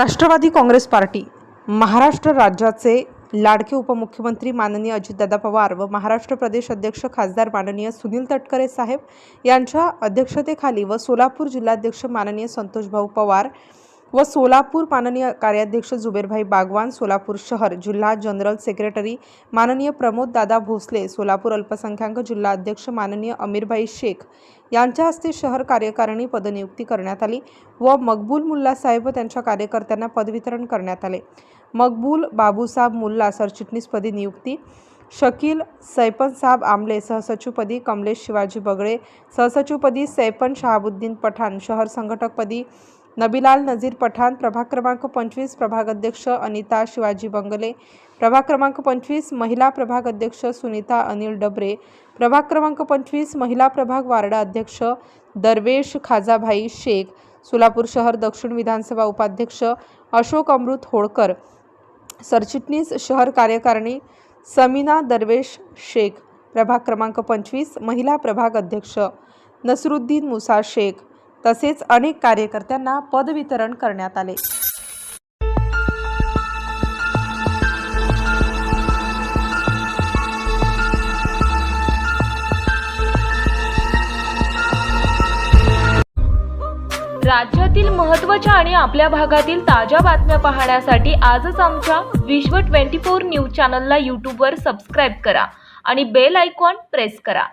Rashtrawadi Congress party Maharashtra राज्याचे लाडके उपमुख्यमंत्री माननीय अजितदादा पवार व महाराष्ट्र प्रदेश अध्यक्ष खासदार माननीय सुनील तटकरे साहेब यांच्या अध्यक्षतेखाली व सोलापूर जिल्हाध्यक्ष माननीय संतोषभाऊ पवार व सोलापूर माननीय कार्याध्यक्ष जुबेरभाई बागवान सोलापूर शहर जिल्हा जनरल सेक्रेटरी माननीय प्रमोद दादा भोसले सोलापूर अल्पसंख्याक जिल्हा अध्यक्ष माननीय अमीरभाई शेख यांच्या हस्ते शहर कार्यकारिणी पदनियुक्ती करण्यात आली व मकबूल मुल्ला साहेब व त्यांच्या कार्यकर्त्यांना पदवितरण करण्यात आले. मकबूल बाबूसाहेब मुल्ला सरचिटणीसपदी नियुक्ती शकील सैपनसाहेब आमले सहसचिवपदी कमलेश शिवाजी बगळे सहसचिवपदी सैपन शहाबुद्दीन पठाण शहर संघटकपदी नबीलाल नजीर पठाण प्रभाग क्रमांक पंचवीस प्रभाग अध्यक्ष अनिता शिवाजी बंगले प्रभाग क्रमांक पंचवीस महिला प्रभाग अध्यक्ष सुनीता अनिल डबरे प्रभाग क्रमांक पंचवीस महिला प्रभाग वार्डा अध्यक्ष दरवेश खाजाभाई शेख सोलापूर शहर दक्षिण विधानसभा उपाध्यक्ष अशोक अमृत होळकर सरचिटणीस शहर कार्यकारिणी समीना दरवेश शेख प्रभाग क्रमांक पंचवीस महिला प्रभाग अध्यक्ष नसरुद्दीन मुसा शेख तसेच अनेक कार्यकर्त्यांना पदवितरण करण्यात आले. राज्यातील महत्त्वाच्या आणि आपल्या भागातील ताज्या बातम्या पाहण्यासाठी आजच आमच्या विश्व 24 न्यूज चॅनलला यूट्यूबवर सबस्क्राईब करा आणि बेल आयकॉन प्रेस करा.